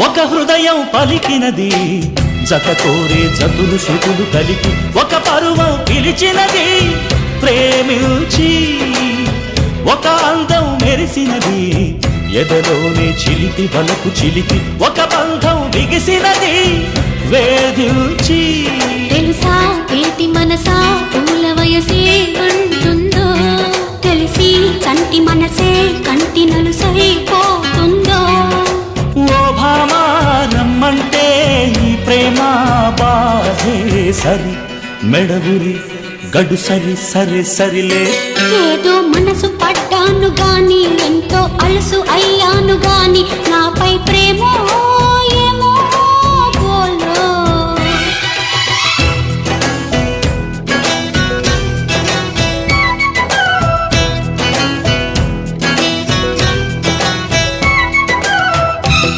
ఒక హృదయం పలికినది జత కోరే జతులు శృతులు కలిపి ఒక పరువం పిలిచినది ప్రేమించి ఒక అందం మెరిసినది ఎదలోనే చిలిపి వలకు చిలికి ఒక బంధం బిగిసినది వేధించి తెలుసా ఏటి మనసా? ఈ ప్రేమ బాధే సరి మెడగురి గడు సరి సరి సరిలే. ఏదో మనసు పడ్డాను గాని